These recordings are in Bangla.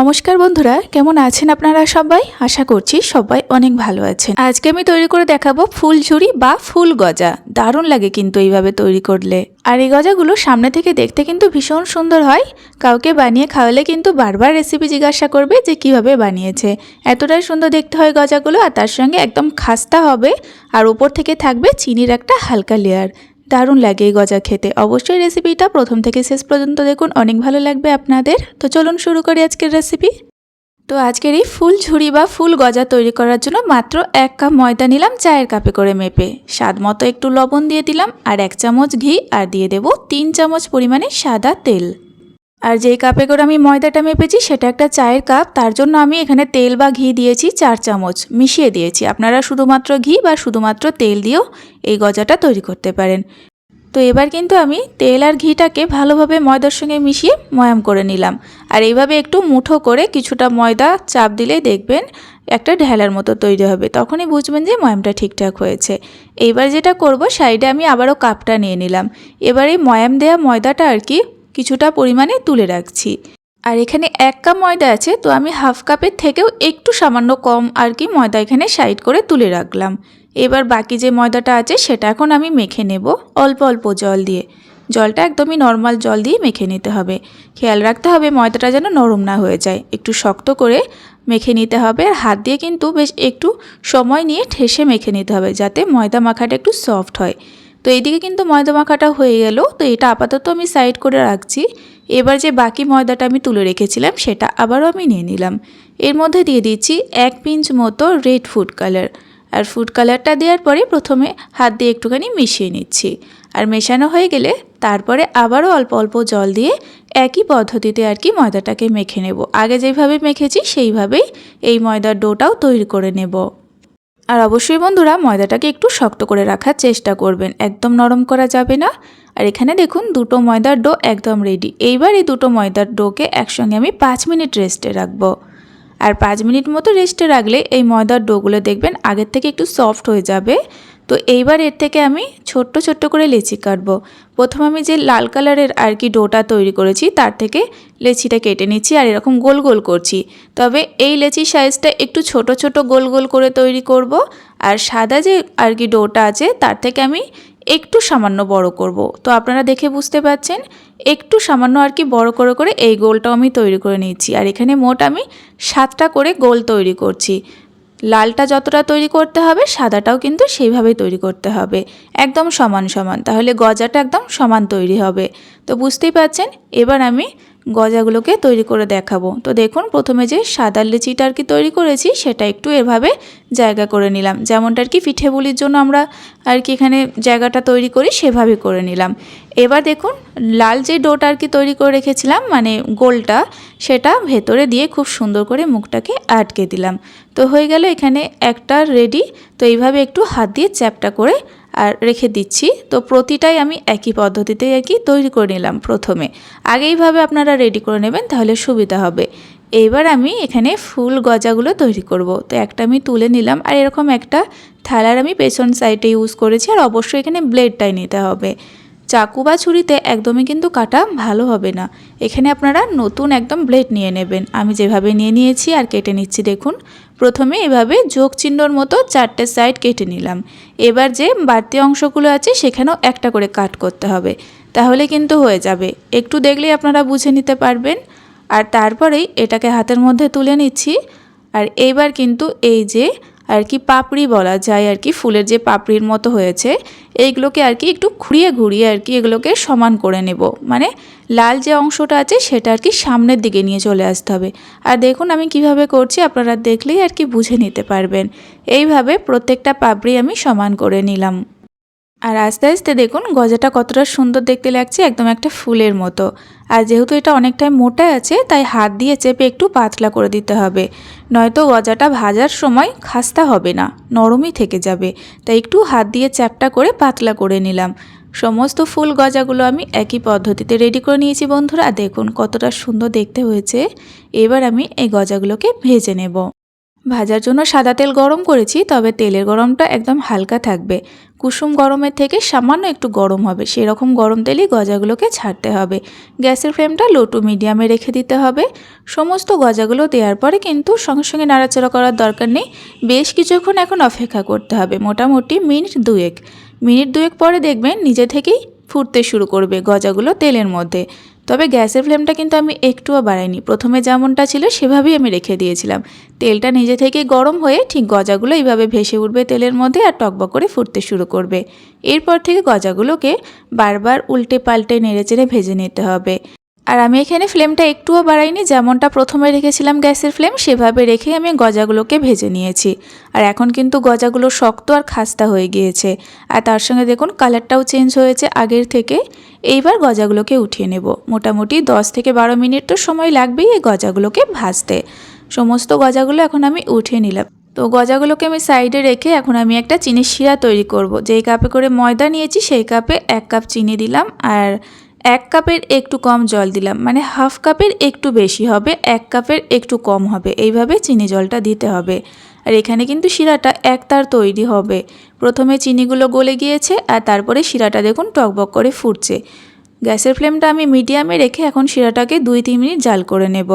নমস্কার বন্ধুরা, কেমন আছেন আপনারা সবাই? আশা করছি সবাই অনেক ভালো আছেন। আজকে আমি তৈরি করে দেখাবো ফুল ঝুড়ি বা ফুল গজা। দারুণ লাগে কিন্তু এইভাবে তৈরি করলে। আর এই গজাগুলো সামনে থেকে দেখতে কিন্তু ভীষণ সুন্দর হয়। কাউকে বানিয়ে খাওয়ালে কিন্তু বারবার রেসিপি জিজ্ঞাসা করবে যে কীভাবে বানিয়েছে। এতটাই সুন্দর দেখতে হয় গজাগুলো আর তার সঙ্গে একদম খাস্তা হবে। আর ওপর থেকে থাকবে চিনির একটা হালকা লেয়ার দারুণ লাগে এই গজা খেতে। অবশ্যই রেসিপিটা প্রথম থেকে শেষ পর্যন্ত দেখুন, অনেক ভালো লাগবে আপনাদের। তো চলুন শুরু করি আজকের রেসিপি তো আজকের এই ফুল ঝুড়ি বা ফুল গজা তৈরি করার জন্য মাত্র এক কাপ ময়দা নিলাম চায়ের কাপে করে মেপে। স্বাদ মতো একটু লবণ দিয়ে দিলাম আর এক চামচ ঘি আর দিয়ে দেব তিন চামচ পরিমাণে সাদা তেল। আর যেই কাপে করে আমি ময়দাটা মেপেছি, সেটা একটা চায়ের কাপ। তার জন্য আমি এখানে তেল বা ঘি দিয়েছি, চার চামচ। মিশিয়ে দিয়েছি। আপনারা শুধুমাত্র ঘি বা শুধুমাত্র তেল দিয়েও এই গজাটা তৈরি করতে পারেন। তো এবার কিন্তু আমি তেল আর ঘিটাকে ভালোভাবে ময়দার সঙ্গে মিশিয়ে ময়াম করে নিলাম। আর এইভাবে একটু মুঠো করে কিছুটা ময়দা চাপ দিলেই দেখবেন একটা ঢেলার মতো তৈরি হবে। তখনই বুঝবেন যে ময়ামটা ঠিকঠাক হয়েছে। এইবার যেটা করব, সাইডে আমি আবারও কাপটা নিয়ে নিলাম। এবার এই ময়াম দেওয়া ময়দাটা আর কি কিছুটা পরিমাণে তুলে রাখছি। আর এখানে এক কাপ ময়দা আছে, তো আমি হাফ কাপের থেকেও একটু সামান্য কম আর কি ময়দা এখানে সাইড করে তুলে রাখলাম। এবার বাকি যে ময়দাটা আছে, সেটা এখন আমি মেখে নেব অল্প অল্প জল দিয়ে। জলটা একদমই নর্মাল জল দিয়ে মেখে নিতে হবে। খেয়াল রাখতে হবে ময়দাটা যেন নরম না হয়ে যায়। একটু শক্ত করে মেখে নিতে হবে আর হাত দিয়ে কিন্তু বেশ একটু সময় নিয়ে ঠেসে মেখে নিতে হবে, যাতে ময়দা মাখাটা একটু সফট হয়। তো এইদিকে কিন্তু ময়দা মাখাটা হয়ে গেল। তো এটা আপাতত আমি সাইড করে রাখছি। এবার যে বাকি ময়দাটা আমি তুলে রেখেছিলাম, সেটা আবারও আমি নিয়ে নিলাম। এর মধ্যে দিয়ে দিচ্ছি এক পিঞ্চ মতো রেড ফুড কালার আর ফুড কালারটা দেওয়ার পরে প্রথমে হাত দিয়ে একটুখানি মিশিয়ে নিচ্ছি। আর মেশানো হয়ে গেলে তারপরে আবারও অল্প অল্প জল দিয়ে একই পদ্ধতিতে আর কি ময়দাটাকে মেখে নেব। আগে যেভাবে মেখেছি, সেইভাবেই এই ময়দার ডোটাও তৈরি করে নেব। আর অবশ্যই বন্ধুরা ময়দাটাকে একটু শক্ত করে রাখার চেষ্টা করবেন। একদম নরম করা যাবে না। আর এখানে দেখুন দুটো ময়দার ডো একদম রেডি এইবার এই দুটো ময়দার ডোকে একসঙ্গে আমি পাঁচ মিনিট রেস্টে রাখব। আর পাঁচ মিনিট মতো রেস্টে রাখলে এই ময়দার ডোগুলো দেখবেন আগের থেকে একটু সফট হয়ে যাবে। তো এইবার এর থেকে আমি ছোট্ট ছোট্ট করে লেচি কাটবো। প্রথম আমি যে লাল কালারের আর কি ডোটা তৈরি করেছি, তার থেকে লেচিটা কেটে নিচ্ছি আর এরকম গোল গোল করছি। তবে এই লেচির সাইজটা একটু ছোট ছোট গোল গোল করে তৈরি করব আর সাদা যে আর কি ডোটা আছে, তার থেকে আমি একটু সামান্য বড় করব। তো আপনারা দেখে বুঝতে পারছেন একটু সামান্য আর কি বড় করে করে এই গোলটাও আমি তৈরি করে নিচ্ছি। আর এখানে মোট আমি সাতটা করে গোল তৈরি করছি। লালটা যতটা তৈরি করতে হবে, সাদাটাও কিন্তু সেইভাবেই তৈরি করতে হবে। একদম সমান সমান, তাহলে গজাটা একদম সমান তৈরি হবে। তো বুঝতেই পারছেন? এবার আমি গজাগুলোকে তৈরি করে দেখাবো। তো দেখুন, প্রথমে যে সাদা লিচিটা আর কি তৈরি করেছি, সেটা একটু এভাবে জায়গা করে নিলাম। যেমনটা আর কি পিঠে বুলির জন্য আমরা আর কি এখানে জায়গাটা তৈরি করি, সেভাবে করে নিলাম। এবার দেখুন, লাল যে ডোটা আর কি তৈরি করে রেখেছিলাম মানে গোলটা, সেটা ভেতরে দিয়ে খুব সুন্দর করে মুখটাকে আটকে দিলাম। তো হয়ে গেল এখানে একটা রেডি। তো এইভাবে একটু হাত দিয়ে চ্যাপটা করে আর রেখে দিচ্ছি। তো প্রতিটাই আমি একই পদ্ধতিতে আর কি তৈরি করে নিলাম প্রথমে। আগেইভাবে আপনারা রেডি করে নেবেন তাহলে সুবিধা হবে। এইবার আমি এখানে ফুল গজাগুলো তৈরি করব। তো একটা আমি তুলে নিলাম আর এরকম একটা থালার আমি পেছন সাইডে ইউজ করেছি আর অবশ্যই এখানে ব্লেডটাই নিতে হবে। চাকু বা ছুরিতে একদমই কিন্তু কাটা ভালো হবে না। এখানে আপনারা নতুন একদম ব্লেড নিয়ে নেবেন। আমি যেভাবে নিয়ে নিয়েছি আর কেটে নিচ্ছি দেখুন। প্রথমে এভাবে যোগ চিহ্নর মতো চারটে সাইড কেটে নিলাম। এবার যে বাড়তি অংশগুলো আছে সেখানেও একটা করে কাট করতে হবে। তাহলে কিন্তু হয়ে যাবে। একটু দেখলেই আপনারা বুঝে নিতে পারবেন। আর তারপরেই এটাকে হাতের মধ্যে তুলে নিচ্ছি। আর এইবার কিন্তু এই যে আর কি পাপড়ি বলা যায় আর কি, ফুলের যে পাপড়ির মতো হয়েছে, এইগুলোকে আর কি একটু ঘুরিয়ে ঘুরিয়ে আর কি এগুলোকে সমান করে নেব। মানে লাল যে অংশটা আছে, সেটা আর কি সামনের দিকে নিয়ে চলে আসতে হবে। আর দেখুন আমি কীভাবে করছি, আপনারা দেখলেই আর কি বুঝে নিতে পারবেন। এইভাবে প্রত্যেকটা পাপড়ি আমি সমান করে নিলাম। আর আস্তে আস্তে দেখুন গজাটা কতটা সুন্দর দেখতে লাগছে, একদম একটা ফুলের মতো। আর যেহেতু এটা অনেকটাই মোটা আছে, তাই হাত দিয়ে চেপে একটু পাতলা করে দিতে হবে। নয়তো গজাটা ভাজার সময় খাস্তা হবে না, নরমই থেকে যাবে। তাই একটু হাত দিয়ে চ্যাপটা করে পাতলা করে নিলাম। সমস্ত ফুল গজাগুলো আমি একই পদ্ধতিতে রেডি করে নিয়েছি বন্ধুরা। দেখুন কতটা সুন্দর দেখতে হয়েছে। এবার আমি এই গজাগুলোকে ভেজে নেব। ভাজার জন্য সাদা তেল গরম করেছি, তবে তেলের গরমটা একদম হালকা থাকবে। কুসুম গরমের থেকে সামান্য একটু গরম হবে, সেরকম গরম তেলেই গজাগুলোকে ছাড়তে হবে। গ্যাসের ফ্লেমটা লো টু মিডিয়ামে রেখে দিতে হবে। সমস্ত গজাগুলো দেওয়ার পরে কিন্তু সঙ্গে সঙ্গে নাড়াচাড়া করার দরকার নেই। বেশ কিছুক্ষণ এখন অপেক্ষা করতে হবে, মোটামুটি মিনিট দুয়েক। মিনিট দুয়েক পরে দেখবেন নিজে থেকেই ফুটতে শুরু করবে গজাগুলো তেলের মধ্যে। তবে গ্যাসের ফ্লেমটা কিন্তু আমি একটুও বাড়াইনি। প্রথমে যেমনটা ছিল সেভাবেই আমি রেখে দিয়েছিলাম। তেলটা নিজে থেকে গরম হয়ে ঠিক গজাগুলো এইভাবে ভেসে উঠবে তেলের মধ্যে আর টকবক করে ফুটতে শুরু করবে। এরপর থেকে গজাগুলোকে বারবার উল্টে পাল্টে নেড়ে চেড়ে ভেজে নিতে হবে। আর আমি এখানে ফ্লেমটা একটুও বাড়াইনি, যেমনটা প্রথমে রেখেছিলাম গ্যাসের ফ্লেম, সেভাবে রেখে আমি গজাগুলোকে ভেজে নিয়েছি। আর এখন কিন্তু গজাগুলো শক্ত আর খাস্তা হয়ে গিয়েছে। আর তার সঙ্গে দেখুন, কালারটাও চেঞ্জ হয়েছে আগের থেকে। এইবার গজাগুলোকে উঠিয়ে নেব। মোটামুটি 10 থেকে বারো মিনিট তো সময় লাগবেই এই গজাগুলোকে ভাজতে। সমস্ত গজাগুলো এখন আমি উঠিয়ে নিলাম। তো গজাগুলোকে আমি সাইডে রেখে এখন আমি একটা চিনির শিরা তৈরি করব। যেই কাপে করে ময়দা নিয়েছি, সেই কাপে এক কাপ চিনি দিলাম। আর এক কাপের একটু কম জল দিলাম মানে হাফ কাপের একটু বেশি হবে, এক কাপের একটু কম হবে। এইভাবে চিনি জলটা দিতে হবে। আর এখানে কিন্তু শিরাটা একতার তৈরি হবে। প্রথমে চিনিগুলো গলে গিয়েছে আর তারপরে শিরাটা দেখুন টকবক করে ফুটছে। গ্যাসের ফ্লেমটা আমি মিডিয়ামে রেখে এখন শিরাটাকে দুই তিন মিনিট জাল করে নেব।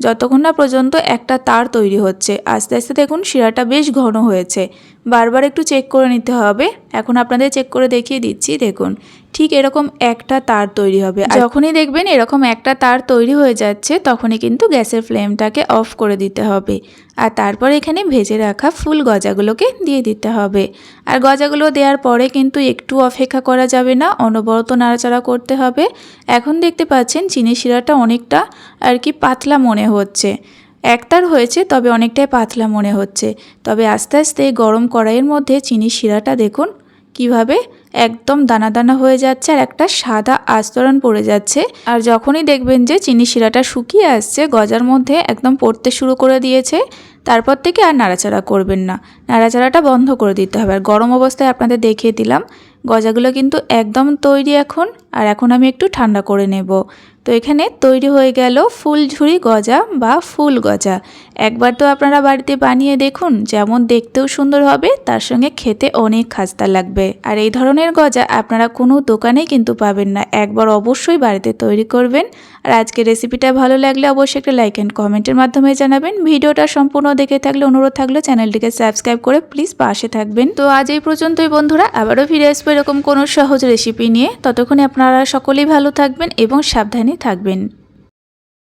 যতক্ষণ না পর্যন্ত একটা তার তৈরি হচ্ছে। আস্তে আস্তে দেখুন, শিরাটা বেশ ঘন হয়েছে। বারবার একটু চেক করে নিতে হবে। এখন আপনাদের চেক করে দেখিয়ে দিচ্ছি, দেখুন। ঠিক এরকম একটা তার তৈরি হবে। যখনই দেখবেন এরকম একটা তার তৈরি হয়ে যাচ্ছে, তখনই কিন্তু গ্যাসের ফ্লেমটাকে অফ করে দিতে হবে। আর তারপর এখানে ভেজে রাখা ফুল গজাগুলোকে দিয়ে দিতে হবে। আর গজাগুলো দেওয়ার পরে কিন্তু একটু অপেক্ষা করা যাবে না, অনবরত নাড়াচাড়া করতে হবে। এখন দেখতে পাচ্ছেন, চিনি শিরাটা অনেকটা আর কি পাতলা মনে হচ্ছে। একতার হয়েছে, তবে অনেকটাই পাতলা মনে হচ্ছে। তবে আস্তে আস্তে গরম কড়াইয়ের মধ্যে চিনি শিরাটা দেখুন কীভাবে একদম দানা দানা হয়ে যাচ্ছে আর একটা সাদা আস্তরণ পড়ে যাচ্ছে। আর যখনই দেখবেন যে চিনি শিরাটা শুকিয়ে আসছে, গজার মধ্যে একদম পড়তে শুরু করে দিয়েছে, তারপর থেকে আর নাড়াচাড়া করবেন না। নাড়াচাড়াটা বন্ধ করে দিতে হবে। আর গরম অবস্থায় আপনাদের দেখিয়ে দিলাম, গজাগুলো কিন্তু একদম তৈরি এখন। আর এখন আমি একটু ঠান্ডা করে নেব। তো এখানে তৈরি হয়ে গেল ফুল ফুলঝুরি গজা বা ফুল গজা। একবার তো আপনারা বাড়িতে বানিয়ে দেখুন, যেমন দেখতেও সুন্দর হবে, তার সঙ্গে খেতে অনেক খাস্তা লাগবে। আর এই ধরনের গজা আপনারা কোনো দোকানেই কিন্তু পাবেন না, একবার অবশ্যই বাড়িতে তৈরি করবেন। আর আজকে রেসিপিটা ভালো লাগলে অবশ্যই একটা লাইক অ্যান্ড কমেন্টের মাধ্যমে জানাবেন। ভিডিওটা সম্পূর্ণ দেখে থাকলে অনুরোধ থাকলে চ্যানেলটিকে সাবস্ক্রাইব করে প্লিজ পাশে থাকবেন। তো আজ এই পর্যন্তই বন্ধুরা, আবারও ফিরে আসব এরকম কোনো সহজ রেসিপি নিয়ে। ততক্ষণে আপনারা সকলেই ভালো থাকবেন এবং সাবধানে থাকবেন।